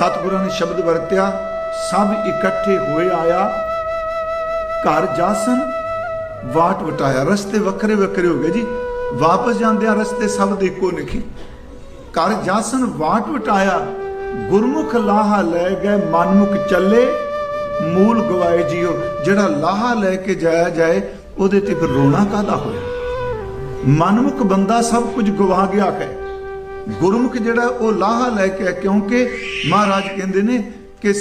ਸਤਿਗੁਰਾਂ ਨੇ ਸ਼ਬਦ ਵਰਤਿਆ, ਸਭ ਇਕੱਠੇ ਹੋਏ ਆਇਆ। ਘਰ ਜਾਸਨ ਵਾਟ ਵਟਾਇਆ। ਰਸਤੇ ਵੱਖਰੇ ਵੱਖਰੇ ਹੋ ਗਏ ਜੀ। ਵਾਪਸ ਜਾਂਦਿਆਂ ਰਸਤੇ ਸਭ ਦੇ ਇੱਕੋ ਨਿਖੇ। ਘਰ ਜਾਸਨ ਵਾਟ ਵਟਾਇਆ। ਗੁਰਮੁਖ ਲਾਹਾ ਲੈ ਗਏ, ਮਨਮੁਖ ਚੱਲੇ। ਮੂਲ ਗਵਾਏ ਜੀਓ, ਜਿਹੜਾ ਲਾਹਾ ਲੈ ਕੇ ਜਾਇਆ ਜਾਏ, ਉਹਦੇ ਤੇ ਫਿਰ ਰੋਣਾ ਕਾਹਦਾ ਹੋਇਆ? ਮਨਮੁਖ ਬੰਦਾ ਸਭ ਕੁਝ ਗਵਾ ਗਿਆ ਹੈ ਗੁਰਮੁਖ ਜਿਹੜਾ ਉਹ ਲਾਹਾ ਲੈ ਕੇ ਆਇਆ, ਕਿਉਂਕਿ ਮਹਾਰਾਜ ਕਹਿੰਦੇ ਨੇ ਕਿ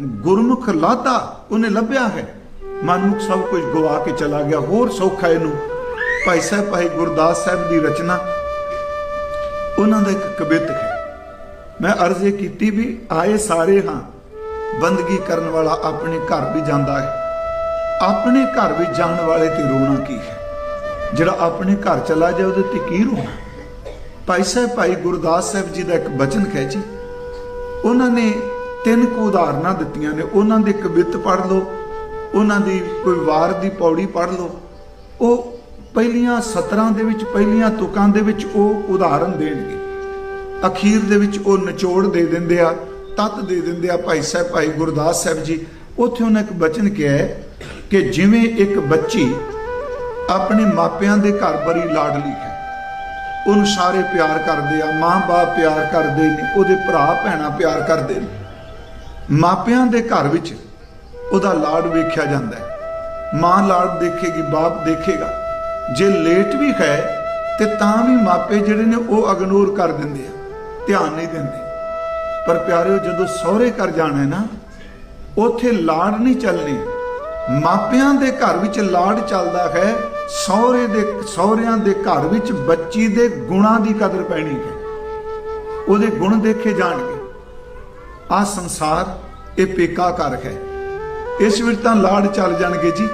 ਗੁਰਮੁਖ ਲਾਤਾ ਉਹਨੇ ਲੱਭਿਆ ਹੈ। ਮਨਮੁਖ ਸਭ ਕੁਝ ਗਵਾ ਕੇ ਚਲਾ ਗਿਆ ਹੋਰ ਸੌਖਾ ਇਹਨੂੰ। ਭਾਈ ਸਾਹਿਬ ਭਾਈ ਗੁਰਦਾਸ ਸਾਹਿਬ ਦੀ ਰਚਨਾ ਉਹਨਾਂ ਦਾ ਇੱਕ ਕਵਿਤ ਹੈ। ਮੈਂ ਅਰਜ਼ ਇਹ ਕੀਤੀ ਵੀ ਆਏ ਸਾਰੇ ਹਾਂ ਬੰਦਗੀ ਕਰਨ ਵਾਲਾ ਆਪਣੇ ਘਰ ਵੀ ਜਾਂਦਾ ਹੈ। ਆਪਣੇ ਘਰ ਵਿੱਚ ਜਾਣ ਵਾਲੇ ਤੇ ਰੋਣਾ ਕੀ ਹੈ? ਜਿਹੜਾ ਆਪਣੇ ਘਰ ਚਲਾ ਜਾਏ ਉਹਦੇ ਤੇ ਕੀ ਰੋਣਾ? ਭਾਈ ਸਾਹਿਬ, ਭਾਈ ਗੁਰਦਾਸ ਸਾਹਿਬ ਜੀ ਦਾ ਇੱਕ ਬਚਨ ਹੈ ਜੀ। ਉਹਨਾਂ ਨੇ ਤਿੰਨ ਕੁ ਉਦਾਹਰਨਾਂ ਦਿੱਤੀਆਂ ਨੇ। ਉਹਨਾਂ ਦੇ ਕਵਿਤ ਪੜ੍ਹ ਲਓ, ਉਹਨਾਂ ਦੀ ਕੋਈ ਵਾਰ ਦੀ ਪੌੜੀ ਪੜ੍ਹ ਲਓ। ਉਹ ਪਹਿਲੀਆਂ ਸਤਰਾਂ ਦੇ ਵਿੱਚ, ਪਹਿਲੀਆਂ ਤੁਕਾਂ ਦੇ ਵਿੱਚ ਉਹ ਉਦਾਹਰਨ ਦੇਣਗੇ। ਅਖੀਰ ਦੇ ਵਿੱਚ ਉਹ ਨਿਚੋੜ ਦੇ ਦਿੰਦੇ ਆ, ਤਤ ਦੇ ਦਿੰਦੇ ਆ ਭਾਈ ਸਾਹਿਬ, ਭਾਈ ਗੁਰਦਾਸ ਸਾਹਿਬ ਜੀ। ਉੱਥੇ ਉਹਨਾਂ ਇੱਕ ਬਚਨ ਕਿਹਾ ਹੈ ਕਿ ਜਿਵੇਂ ਇੱਕ ਬੱਚੀ ਆਪਣੇ ਮਾਪਿਆਂ ਦੇ ਘਰ ਬਰੀ ਲਾਡਲੀ ਹੈ ਉਹਨੂੰ ਸਾਰੇ ਪਿਆਰ ਕਰਦੇ ਆ ਮਾਂ-ਬਾਪ ਪਿਆਰ ਕਰਦੇ ਨੇ, ਉਹਦੇ ਭਰਾ ਭੈਣਾਂ ਪਿਆਰ ਕਰਦੇ ਨੇ। ਮਾਪਿਆਂ ਦੇ ਘਰ ਵਿੱਚ ਉਹਦਾ ਲਾਡ ਵੇਖਿਆ ਜਾਂਦਾ ਹੈ। ਮਾਂ ਲਾਡ ਦੇਖੇਗੀ, ਬਾਪ ਦੇਖੇਗਾ। ਜੇ ਲੇਟ ਵੀ ਹੈ ਤੇ ਤਾਂ ਵੀ ਮਾਪੇ ਜਿਹੜੇ ਨੇ ਉਹ ਅਗਨੋਰ ਕਰ ਦਿੰਦੇ ਆ, ਧਿਆਨ ਨਹੀਂ ਦਿੰਦੇ। ਪਰ ਪਿਆਰਿਓ, ਜਦੋਂ ਸਹੁਰੇ ਘਰ ਜਾਣਾ ਹੈ ਨਾ, ਉੱਥੇ ਲਾਡ ਨਹੀਂ ਚੱਲਣੀ। ਮਾਪਿਆਂ ਦੇ ਘਰ ਵਿੱਚ ਲਾਡ ਚੱਲਦਾ ਹੈ ਸਹੁਰੇ ਦੇ ਸਹੁਰਿਆਂ ਦੇ ਘਰ ਵਿੱਚ ਬੱਚੀ ਦੇ ਗੁਣਾਂ ਦੀ ਕਦਰ ਪੈਣੀ ਹੈ। ਉਹਦੇ ਗੁਣ ਦੇਖੇ ਜਾਣਗੇ। ਆ ਸੰਸਾਰ, ਇਹ ਪੇਕਾ ਘਰ ਹੈ। ਇਸ ਵਿੱਚ ਤਾਂ ਲਾਡ ਚੱਲ ਜਾਣਗੇ ਜੀ।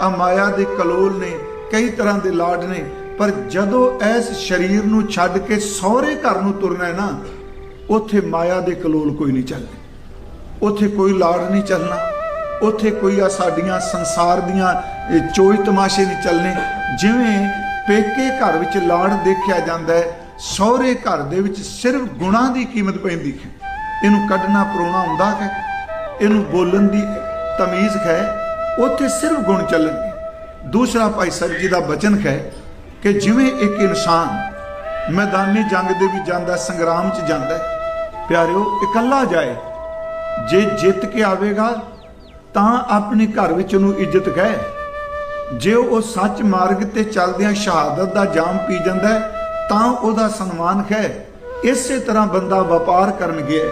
ਆ ਮਾਇਆ ਦੇ ਕਲੋਲ ਨੇ, ਕਈ ਤਰ੍ਹਾਂ ਦੇ ਲਾਡ ਨੇ, ਪਰ ਜਦੋਂ ਇਸ ਸਰੀਰ ਨੂੰ ਛੱਡ ਕੇ ਸਹੁਰੇ ਘਰ ਨੂੰ ਤੁਰਨਾ ਹੈ ਨਾ, ਉੱਥੇ ਮਾਇਆ ਦੇ ਕਲੋਲ ਕੋਈ ਨਹੀਂ ਚੱਲਣੇ ਉੱਥੇ ਕੋਈ ਲਾੜ ਨਹੀਂ ਚੱਲਣਾ। ਉੱਥੇ ਕੋਈ ਆ ਸਾਡੀਆਂ ਸੰਸਾਰ ਦੀਆਂ, ਇਹ ਚੋਈ ਤਮਾਸ਼ੇ ਨਹੀਂ ਚੱਲਣੇ ਜਿਵੇਂ ਪੇਕੇ ਘਰ ਵਿੱਚ ਲਾੜ ਦੇਖਿਆ ਜਾਂਦਾ ਹੈ, ਸਹੁਰੇ ਘਰ ਦੇ ਵਿੱਚ ਸਿਰਫ ਗੁਣਾਂ ਦੀ ਕੀਮਤ ਪੈਂਦੀ ਹੈ। ਇਹਨੂੰ ਕੱਢਣਾ ਪਰੋਣਾ ਹੁੰਦਾ ਹੈ, ਇਹਨੂੰ ਬੋਲਣ ਦੀ ਤਮੀਜ਼ ਹੈ, ਉੱਥੇ ਸਿਰਫ ਗੁਣ ਚੱਲਣਗੇ ਦੂਸਰਾ ਭਾਈ ਸਾਹਿਬ ਜੀ ਦਾ ਬਚਨ ਹੈ ਕਿ ਜਿਵੇਂ ਇੱਕ ਇਨਸਾਨ ਮੈਦਾਨੀ ਜੰਗ ਦੇ ਵਿੱਚ ਜਾਂਦਾ, ਸੰਗਰਾਮ 'ਚ ਜਾਂਦਾ ਹੈ, ਪਿਆਰਿਓ, ਇਕੱਲਾ ਜਾਏ। ਜੇ ਜਿੱਤ ਕੇ ਆਵੇਗਾ ਤਾਂ ਆਪਣੇ ਘਰ ਵਿੱਚ ਉਹਨੂੰ ਇੱਜ਼ਤ ਹੈ ਜੇ ਉਹ ਸੱਚ ਮਾਰਗ ਤੇ ਚੱਲਦਿਆਂ ਸ਼ਹਾਦਤ ਦਾ ਜਾਮ ਪੀ ਜਾਂਦਾ ਤਾਂ ਉਹਦਾ ਸਨਮਾਨ ਹੈ ਇਸੇ ਤਰ੍ਹਾਂ ਬੰਦਾ ਵਪਾਰ ਕਰਨ ਗਿਆ